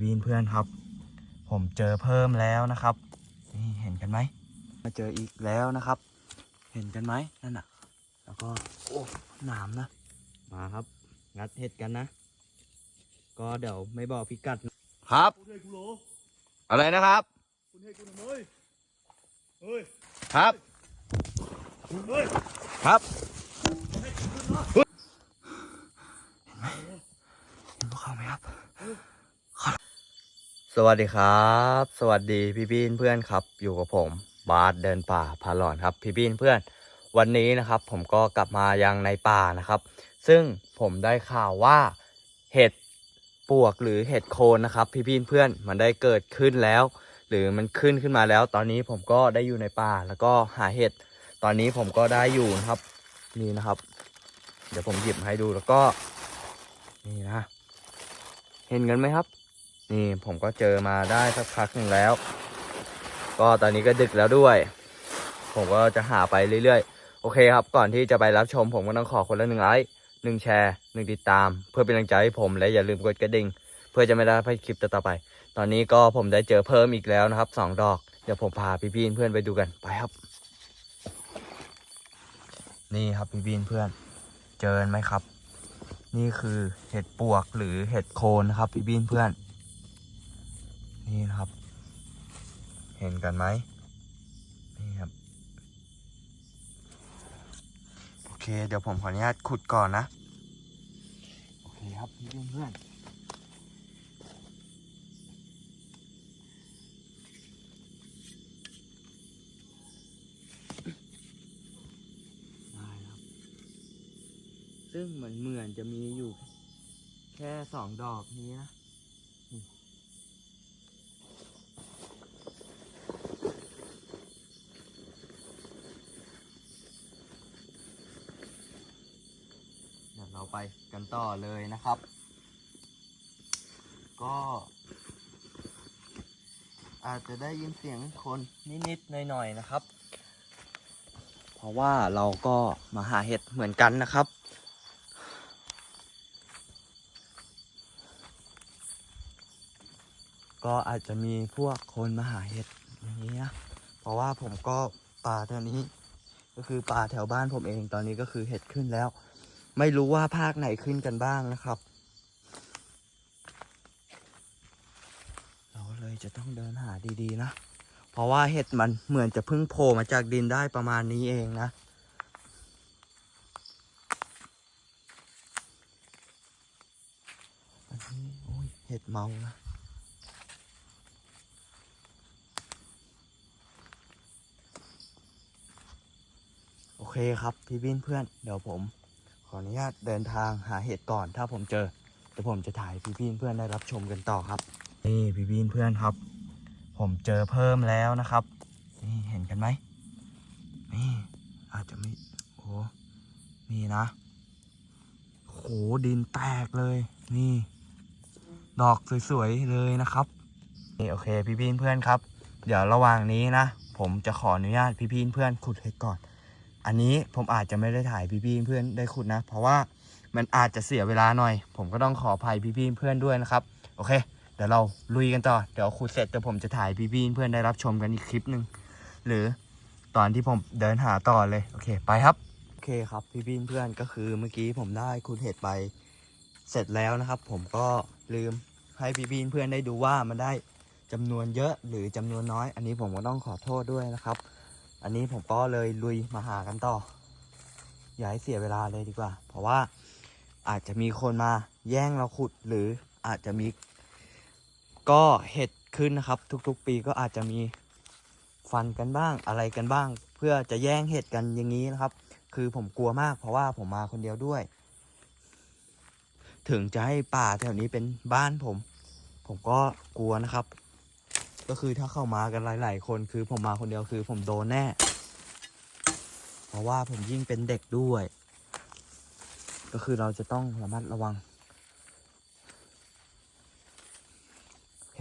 บีนเพื่อนครับ ผมเจอเพิ่มแล้วนะครับ นี่เห็นกันไหมมาเจออีกแล้วนะครับ เห็นกันไหมนั่นน่ะ แล้วก็โอ้หนามนะ มาครับ งัดเห็ดกันนะ ก็เดี๋ยวไม่บอกพิกัดนะครับคุณเฮ้ยกูโหลอะไรนะครับคุณเฮ้ยกูทำไมเฮ้ยครับเฮ้ยครับ ให้กูขึ้นมา เห็นพวกเขาไหมครับ ส วัสดีครับ สวัสดีพี่บีนเพื่อนครับ อยู่กับผมบาสเดินป่าพาหลอนครับ พี่บีนเพื่อน วันนี้นะครับ ผมก็กลับมายังในป่านะครับ ซึ่งผมได้ข่าวว่าเห็ดปวกหรือเห็ดโคนนะครับ พี่บีนเพื่อนมันได้เกิดขึ้นแล้ว หรือมันขึ้นขึ้นมาแล้ว ตอนนี้ผมก็ได้อยู่ในป่าแล้วก็หาเห็ดตอนนี้ผมก็ได้อยู่นะครับนี่นะครับ เดี๋ยวผมหยิบให้ดูแล้วก็นี่นะ เห็นกันไหมครับ นี่ผมก็เจอมาได้สักพักหนึ่งแล้ว ก็ตอนนี้ก็ดึกแล้วด้วย ผมก็จะหาไปเรื่อยๆ โอเคครับ ก่อนที่จะไปรับชม ผมก็ต้องขอคนละหนึ่งไลค์หนึ่งแชร์หนึ่งติดตาม เพื่อเป็นกำลังใจให้ผมและอย่าลืมกดกระดิ่ง เพื่อจะไม่ได้พลาดคลิปต่อไป ตอนนี้ก็ผมได้เจอเพิ่มอีกแล้วนะครับสองดอก เดี๋ยวผมพาพี่บีนเพื่อนไปดูกันไปครับ นี่ครับพี่บีนเพื่อน เจอไหมครับ นี่คือเห็ดปวกหรือเห็ดโคนนะครับพี่บีนเพื่อน นี่นะครับ เห็นกันไหมนี่ครับ โอเค เดี๋ยวผมขออนุญาตขุดก่อนนะ โอเคครับพี่บีนเพื่อนได้ครับซึ่งเหมือนเหมือนจะมีอยู่ แค่สองดอกนี้นะนี่เดี๋ยวเราไปกัน ต่อเลยนะครับ ก็ อาจจะได้ยินเสียงคนนิดๆหน่อยๆนะครับ เพราะว่าเราก็มาหาเห็ดเหมือนกันนะครับก็อาจจะมีพวกคนมาหาเห็ดอย่างนี้นะ เพราะว่าผมก็ป่าแถวนี้ ก็คือป่าแถวบ้านผมเองตอนนี้ก็คือเห็ดขึ้นแล้ว ไม่รู้ว่าภาคไหนขึ้นกันบ้างนะครับ เราเลยจะต้องเดินหาดีๆนะ เพราะว่าเห็ดมันเหมือนจะเพิ่งโผล่มาจากดินได้ประมาณนี้เองนะอันนี้โอ้ยเห็ดเมานะโอเคครับพี่บินเพื่อนเดี๋ยวผม ขออนุญาตเดินทางหาเห็ดก่อน ถ้าผมเจอเดี๋ยวผมจะถ่ายพี่บินเพื่อนได้รับชมกันต่อครับ นี่พี่บินเพื่อนครับ ผมเจอเพิ่มแล้วนะครับ นี่เห็นกันไหมนี่อาจจะไม่โอ้นี่นะโหดินแตกเลย นี่ ดอกสวยๆเลยนะครับนี่โอเคพี่พีนเพื่อนครับ เดี๋ยวระหว่างนี้นะ ผมจะขออนุญาตพี่พีนเพื่อนขุดเห็ดก่อน อันนี้ผมอาจจะไม่ได้ถ่ายพี่พีนเพื่อนได้ขุดนะ เพราะว่ามันอาจจะเสียเวลาหน่อย ผมก็ต้องขออภัยพี่พีนเพื่อนด้วยนะครับ โอเค เดี๋ยวเราลุยกันต่อ เดี๋ยวขุดเสร็จเดี๋ยวผมจะถ่ายพี่พีนเพื่อนได้รับชมกันอีกคลิปหนึ่งหรือตอนที่ผมเดินหาต่อเลย โอเค ไปครับ โอเคครับพี่พีนเพื่อนก็คือเมื่อกี้ผมได้ขุดเห็ดไปเสร็จแล้วนะครับ ผมก็ลืมให้พี่บีนเพื่อนได้ดูว่ามันได้จำนวนเยอะหรือจำนวนน้อย อันนี้ผมก็ต้องขอโทษด้วยนะครับ อันนี้ผมก็เลยลุยมาหากันต่อ อย่าให้เสียเวลาเลยดีกว่า เพราะว่าอาจจะมีคนมาแย่งเราขุดหรืออาจจะมี ก็เห็ดขึ้นนะครับ ทุกๆ ปีก็อาจจะมีฟันกันบ้างอะไรกันบ้าง เพื่อจะแย่งเห็ดกันอย่างนี้นะครับ คือผมกลัวมากเพราะว่าผมมาคนเดียวด้วย ถึงจะให้ป่าแถวนี้เป็นบ้านผม ผมก็กลัวนะครับ ก็คือถ้าเข้ามากันหลาย ๆ คนคือผมมาคนเดียวคือผมโดนแน่ เพราะว่าผมยิ่งเป็นเด็กด้วย ก็คือเราจะต้องระมัดระวังโอเค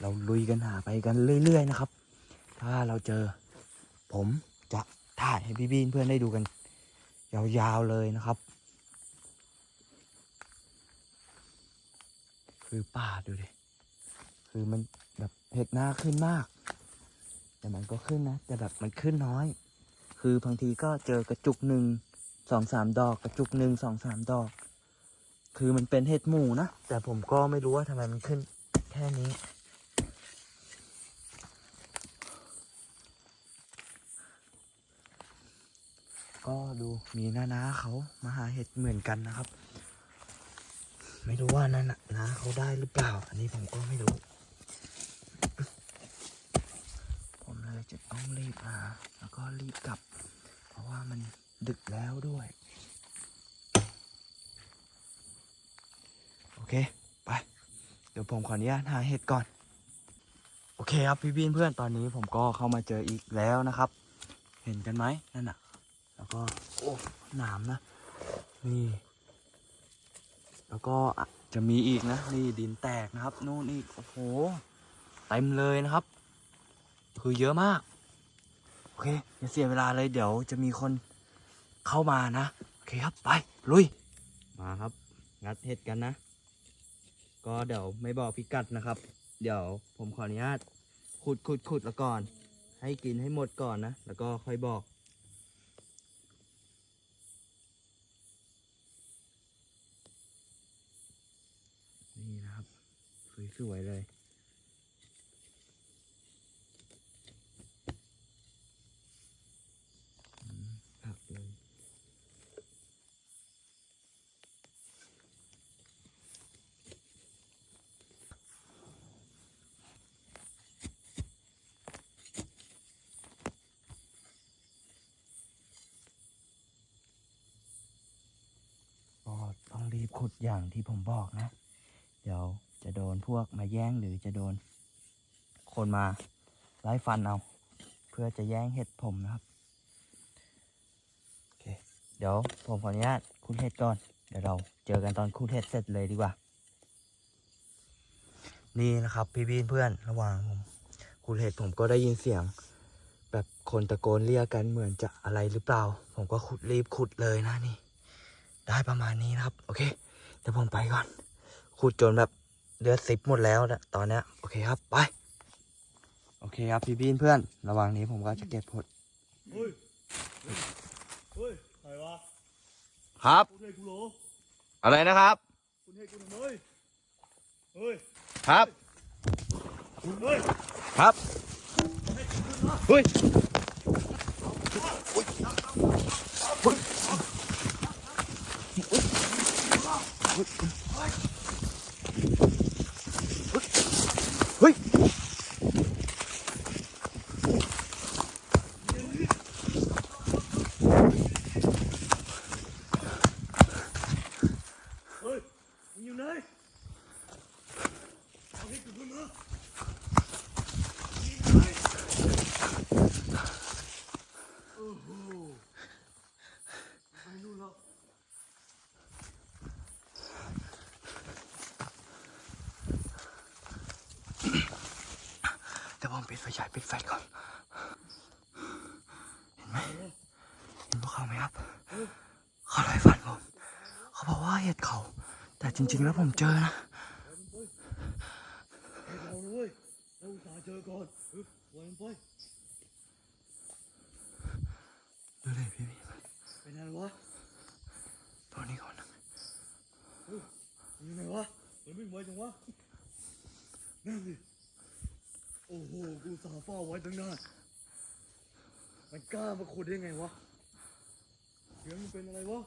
เราลุยกันหาไปกันเรื่อย ๆ นะครับ ถ้าเราเจอ ผมจะถ่ายให้พี่บีนเพื่อนได้ดูกัน ยาวๆเลยนะครับ คืคือป่าดูดิ คือมันแบบเห็ดหน้าขึ้นมาก แต่มันก็ขึ้นนะ แต่แบบมันขึ้นน้อย คือบางทีก็เจอกระจุกหนึ่งสองสามดอกกระจุกหนึ่งสองสามดอก คือมันเป็นเห็ดหมูนะ แต่ผมก็ไม่รู้ว่าทำไมมันขึ้นแค่นี้ ก็ดูมีน้านาเขามาหาเห็ดเหมือนกันนะครับ ไม่รู้ว่านั่นนะเขาได้หรือเปล่า อันนี้ผมก็ไม่รู้ ผมเลยจะ ต้องรีบมาแล้วก็รีบกลับ เพราะว่ามันดึกแล้วด้วย โอเค ไป เดี๋ยวผมขออนุญาตหาเห็ดก่อน โอเคครับพี่บินเพื่อนตอนนี้ผมก็เข้ามาเจออีกแล้วนะครับ เห็นกันไหมนั่นน่ะ แล้วก็โอ้หนามนะ นี่ แล้วก็จะมีอีกนะ นี่ดินแตกนะครับ นู่นอีก โอ้โห เต็มเลยนะครับ คือเยอะมาก โอเคอย่าเสียเวลาเลยเดี๋ยวจะมีคนเข้ามานะ โอเคครับไป ลุย มาครับ งัดเห็ดกันนะ ก็เดี๋ยวไม่บอกพิกัดนะครับ เดี๋ยวผมขออนุญาตขุดขุดขุดแล้วก่อน ให้กินให้หมดก่อนนะ แล้วก็ค่อยบอกนี่นะครับ สวยๆเลย อืมผักเลยก็ต้องรีบ ขุดอย่างที่ผมบอกนะ เดี๋ยวจะโดนพวกมาแย่งหรือจะโดน คนมาไล่ฟันเอา เพื่อจะแย่งเห็ดผมนะครับโอเคเดี๋ยวผมขออนุญาตคูดเห็ดก่อน เดี๋ยวเราเจอกันตอนคูดเห็ดเสร็จเลยดีกว่า นี่นะครับพี่บีนเพื่อนระหว่างผมคูดเห็ดผมก็ได้ยินเสียง แบบคนตะโกนเรียกกันเหมือนจะอะไรหรือเปล่า ผมก็ขุดรีบขุดเลยนะนี่ ได้ประมาณนี้นะครับ โอเคเดี๋ยวผมไปก่อนขุดจนแบบเลือดซิปหมดแล้วนะตอนเนี้ยโอเคครับไป โอเคครับพี่บีนเพื่อน ระหว่างนี้ผมก็จะเก็บผลเฮ้ยเฮ้ยใครวะครับคุณให้กูเหรออะไรนะครับคุณให้กูทำไมเฮ้ยครับเฮ้ยครับให้กูขึ้นมาเฮ้ยเฮ้ย เฮ้ยมึงอยู่ไหนเอาให้กูขึ้นมาอยู่ไหนโอ้โหไปนู่นแล้ว เดี๋ยวผม ปิดไฟก่อน เห็นไหมเห็นพวกเขาไหมครับ เขาไล่ฟันผม เขาบอกว่าเห็ดเขา แต่จริง ๆ แล้วผมเจอนะเรานะเว้ยเราตาเจอก่อนวันไปดูเลยพี่พี่ไปไหนวะตัวนี้ก่อนนะอยู่ไหนวะมันวิ่งไวจังวะนั่นสิ โอ้โหกูอุตสาห์เฝ้าไว้ตั้งนานมันกล้ามาขุดได้ไงวะเสียงมันเป็นอะไรวะ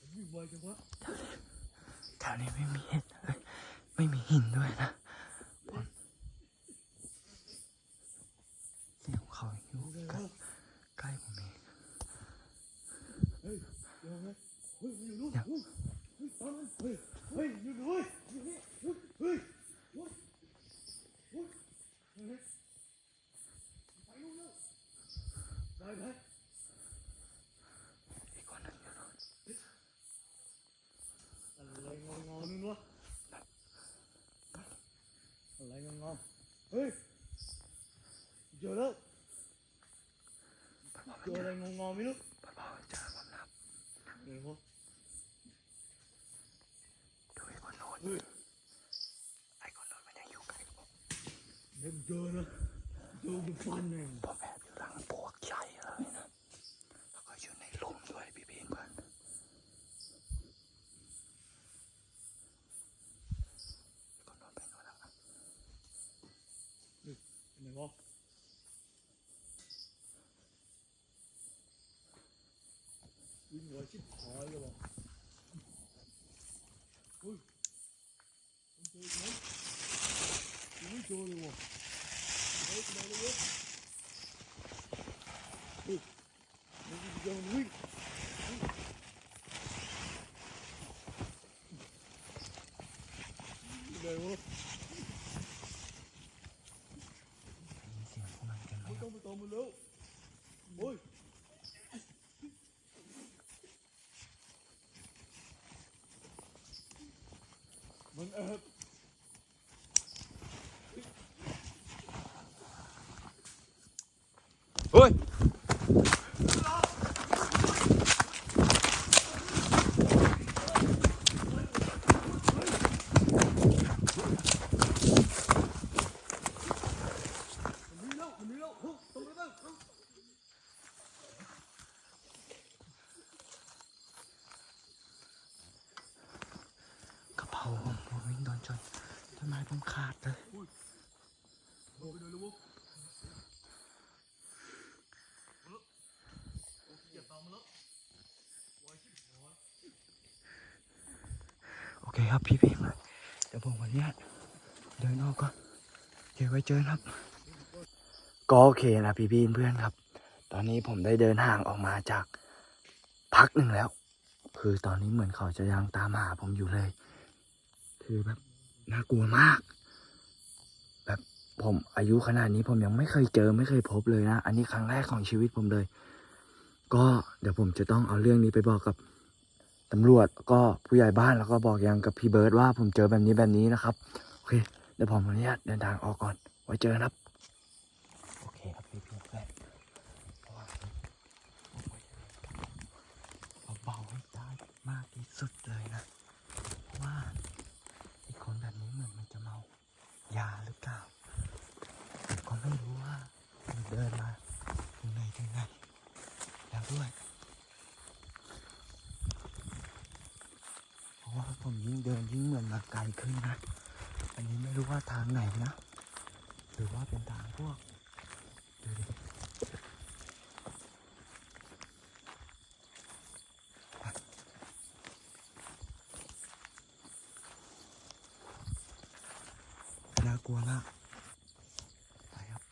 มันวิ่งไวจังวะแถวนี้ไม่มีเห็ดเลยไม่มีหินด้วยนะผมเสียงของเขาอยู่อยู่ไหนใกล้วะใกล้ผมเองเฮ้ยเดี๋ยวไงเฮ้ยมันอยู่นู่นนู่นเฮ้ยตามมันเฮ้ย เฮ้ยอยู่นู่นเฮ้ยอยู่นี่เฮ้ยเฮ้ยเฮ้ยเฮ้ยเฮ้ยไปนู่นแล้วไปไปอีก คนหนึงอยู่นู่นอะไรงองอนู่นวะอะไรงองอเฮ้ยเจอแล้วเจออะไรงองอไม่รู้เบาๆเจอผมนะครับไหนวะนไอ้คนโดนมันยังอยู่ไกลผมเล่นเจอนะเจอมันฟันเองผมแอบอยู่หลังปวกใหญ่เลยนะแล้วก็อยู่ในหลุมด้วยพี่พีนเพื่อนคนโดนไปโน่นแล้ว ไหนวะวิ่งไวชิบหายเลยวะเฮ้ยมันเจอไหม ยังไม่เจอเลยวะเฮ้ยมาเลยวะเฮ้ยมันยังวิ่งไหนวะ ได้ยินเสียงพวกมันกันไหม ไม่ ค ต้ รั อบ งไปตามมันแล้วโอ้ย มันแอบ เฮ้ย มันนี่แล้วมันนี่แล้วเฮ้ยตรงนั้นแล้วเฮ้ย กระเพราผมผมวิ่งโดนชนต้นไม้ผมขาดเลย โดนไปเลยลูกเก็บตามมาแล้วไว้ชิบหาย โอ เคครับพี่พี่มาเดี๋ยวผมขออนุญาตเดินออกก่อนเดี๋ยวไว้เจอครับ ก็โอเคนะพี่พี่เพื่อนครับ ตอนนี้ผมได้เดินห่างออกมาจากพักหนึ่งแล้ว คือตอนนี้เหมือนเขาจะยังตามหาผมอยู่เลย คือแบบน่ากลัวมาก แบบผมอายุขนาดนี้ผมยังไม่เคยเจอไม่เคยพบเลยนะ อันนี้ครั้งแรกของชีวิตผมเลย ก็เดี๋ยวผมจะต้องเอาเรื่องนี้ไปบอกกับ ตำรวจก็ผู้ใหญ่บ้านแล้วก็บอกยังกับพี่เบิร์ดว่าผมเจอแบบนี้แบบนี้นะครับ โอเค เดี๋ยวผมขออนุญาตเดินทางออกก่อน ไว้เจอกันครับ โอเคครับพี่เพื่อนเพื่อนเพราะว่าผมเบาๆให้ได้มากที่สุดเลยนะ เพราะว่าไอ้คนแบบนี้เหมือนมันจะเมายาหรือเปล่าผมก็ไม่รู้ว่ามันเดินมาถึงไหนถึงไหนแล้วด้วย เพราะ ว่าผมยิ่งเดินยิ่งเหมือนมาไกลขึ้นนะ อันนี้ไม่รู้ว่าทางไหนนะ หรือว่าเป็นทางพวกดูดิน่ากลัวมากไปครับ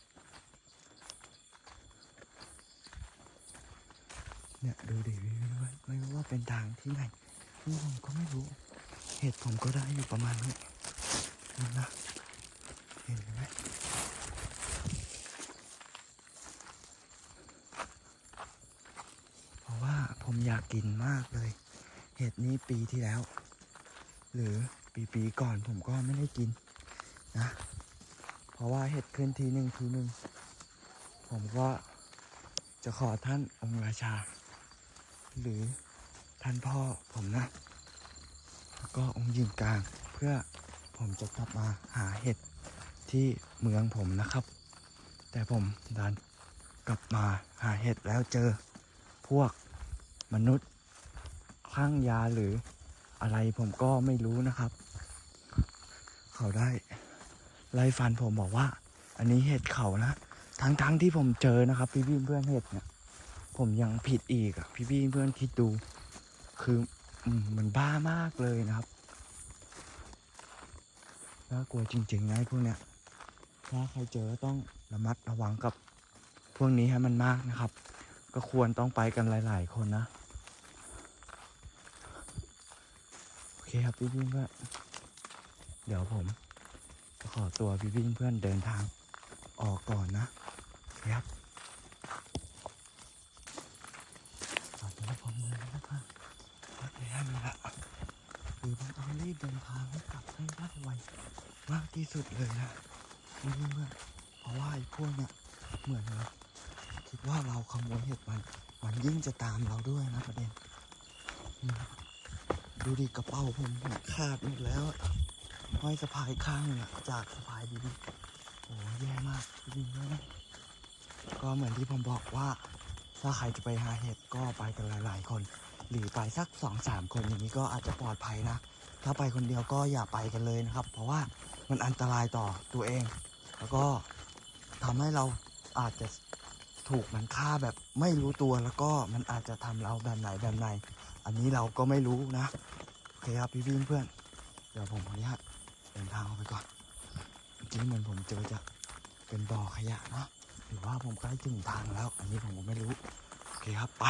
เนี่ยดูดิไม่รู้ว่าไม่รู้ว่าเป็นทางที่ไหน นี่ผมก็ ไม่รู้ เหตุผมก็ได้อยู่ประมาณนี้นั่นนะเห็นไหมเพราะว่าผมอยากกินมากเลย เห็ดนี้ปีที่แล้ว หรือปีปีๆก่อนผมก็ไม่ได้กินนะ เพราะว่าเห็ดขึ้นทีหนึ่งทีหนึ่งผมก็จะขอท่านองค์ราชา หรือท่านพ่อผมนะ ก็องค์หญิงกลาง เพื่อผมจะกลับมาหาเห็ดที่เมืองผมนะครับ แต่ผมดันกลับมาหาเห็ดแล้วเจอพวกมนุษย์คลั่งยาหรืออะไรผมก็ไม่รู้นะครับ เขาได้ไล่ฟันผมบอกว่า อันนี้เห็ดเขานะทั้งๆทที่ผมเจอนะครับ พี่พี่เพื่อนเห็ดเนี่ยผมยังผิดอีกอะพี่พี่เพื่อนคิดดู คืออื มันบ้ามากเลยนะครับ น่ากลัวจริงๆนะพวกเนี้ย ถ้าใครเจอต้องระมัดระวังกับพวกนี้ให้มันมากนะครับ ก็ควรต้องไปกันหลาย ๆ คนนะ โอเคครับพี่พี่เพื่อนเดี๋ยวผมขอตัวพี่พี่เพื่อนเดินทางออกก่อนนะครับตอนนี้ผมเลยนะครับ พักแล้นี่แหละคือผมต้องรีบเดินทางให้กลับให้ได้ไวมากที่สุดเลยนะนี่เมื่อเพราะว่าไอ้พวกเนี่ยเหมือนเราคิดว่าเราขโมยเห็ดมันมันยิ่งจะตามเราด้วยนะประเด็นดูดิกระเป๋าผมหักขาดหมดแล้วห้อยสะพายข้างหนึ่งอะจากสะพายดีๆโอ้แย่มากจริงๆนะก็เหมือนที่ผมบอกว่าถ้าใครจะไปหาเห็ดก็ไปกันหลาย ๆ คน หรือไปสักสองสามคนอย่างนี้ก็อาจจะปลอดภัยนะ ถ้าไปคนเดียวก็อย่าไปกันเลยนะครับ เพราะว่ามันอันตรายต่อตัวเอง แล้วก็ทำให้เราอาจจะถูกมันฆ่าแบบไม่รู้ตัวแล้วก็มันอาจจะทำเราแบบไหนแบบไหน อันนี้เราก็ไม่รู้นะโอเคครับพี่พี่เพื่อนเดี๋ยวผมขออนุญาตเดินทางออกไปก่อนเมื่อกี้เหมือนผมเจอจะเป็นบ่อขยะนะหรือว่าผมใกล้ถึงทางแล้ว อันนี้ผมก็ไม่รู้โอเคครับไป